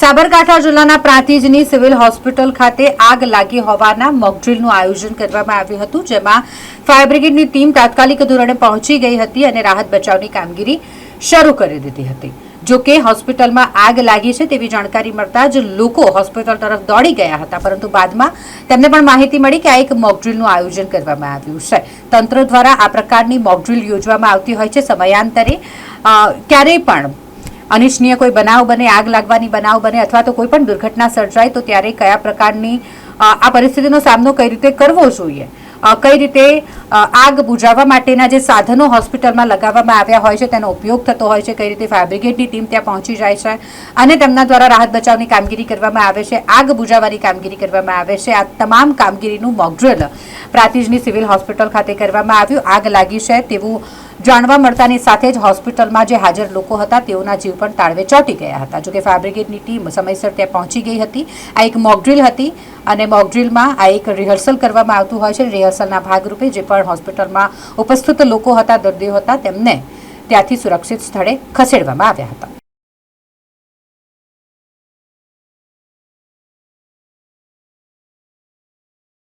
સાબરકાંઠા જિલ્લાના પ્રાંતિજની civil hospital ખાતે આગ લાગી હોવાના મોકડ્રીલનું આયોજન કરવામાં આવ્યું હતું, જેમાં ફાયર બ્રિગેડની ટીમ તાત્કાલિક ધોરણે પહોંચી ગઈ હતી અને રાહત બચાવની કામગીરી શરૂ કરી દીધી હતી. જો કે હોસ્પિટલમાં આગ લાગી છે તેવી જાણકારી મળતા જ લોકો હોસ્પિટલ તરફ દોડી ગયા હતા, પરંતુ બાદમાં તેમને પણ માહિતી મળી કે આ એક મોકડ્રીલનું આયોજન કરવામાં આવ્યું છે. તંત્ર દ્વારા આ પ્રકારની મોકડ્રીલ યોજવામાં આવતી હોય છે સમયાંતરે. ક્યારેય પણ અનિચ્છનીય કોઈ બનાવ બને, આગ લાગવાની બનાવ બને અથવા તો કોઈ પણ દુર્ઘટના સર્જાય, તો ત્યારે કયા પ્રકારની આ પરિસ્થિતિનો સામનો કઈ રીતે કરવો જોઈએ? કઈ રીતે આગ બુજાવવા માટેના જે સાધનો હોસ્પિટલમાં લગાવવામાં આવ્યા હોય છે, તેનો ઉપયોગ થતો હોય છે, કઈ રીતે ફાયર બ્રિગેડની ટીમ ત્યાં પહોંચી જાય છે, અને તેમના દ્વારા રાહત બચાવની કામગીરી કરવામાં આવે છે, આગ બુજાવવાની કામગીરી કરવામાં આવે છે, આ તમામ કામગીરીનું મોકડ્રિલ પ્રાતિજની સિવિલ હોસ્પિટલ ખાતે કરવામાં આવ્યું, આગ લાગી છે તેવું જાણવા મળતાની સાથે જ હોસ્પિટલમાં જે હાજર લોકો હતા, તેઓના જીવ પણ તાળવે ચોંટી ગયા હતા. જોકે ફાયર બ્રિગેડની ટીમ સમયસર ત્યાં પહોંચી ગઈ હતી, આ એક મોકડ્રિલ હતી, અને મોકડ્રિલમાં આ એક રિહર્સલ કરવામાં આવતું હોય છે, રિહર્સલના ભાગરૂપે જે પણ હોસ્પિટલમાં ઉપસ્થિત લોકો હતા દર્દીઓ હતા તેમને ત્યાંથી સુરક્ષિત સ્થળે ખસેડવામાં આવ્યા હતા.